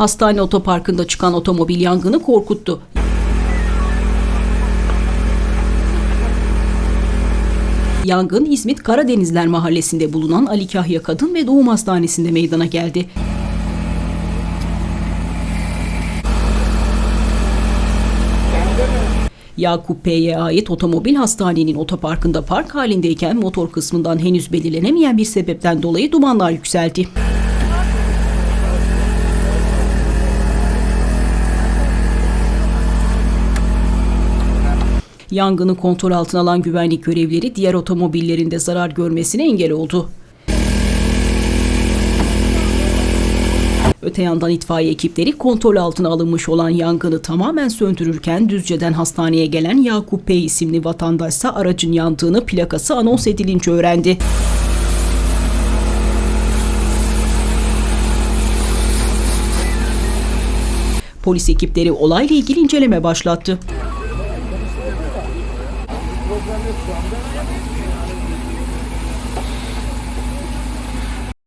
Hastane otoparkında çıkan otomobil yangını korkuttu. Yangın İzmit Karadenizler Mahallesi'nde bulunan Ali Kahya Kadın ve Doğum Hastanesi'nde meydana geldi. Yakup Bey'e ait otomobil hastanenin otoparkında park halindeyken motor kısmından henüz belirlenemeyen bir sebepten dolayı dumanlar yükseldi. Yangını kontrol altına alan güvenlik görevlileri diğer otomobillerin de zarar görmesine engel oldu. Öte yandan itfaiye ekipleri kontrol altına alınmış olan yangını tamamen söndürürken Düzce'den hastaneye gelen Yakup Bey isimli vatandaşsa aracın yandığını plakası anons edilince öğrendi. Polis ekipleri olayla ilgili inceleme başlattı. Thank you.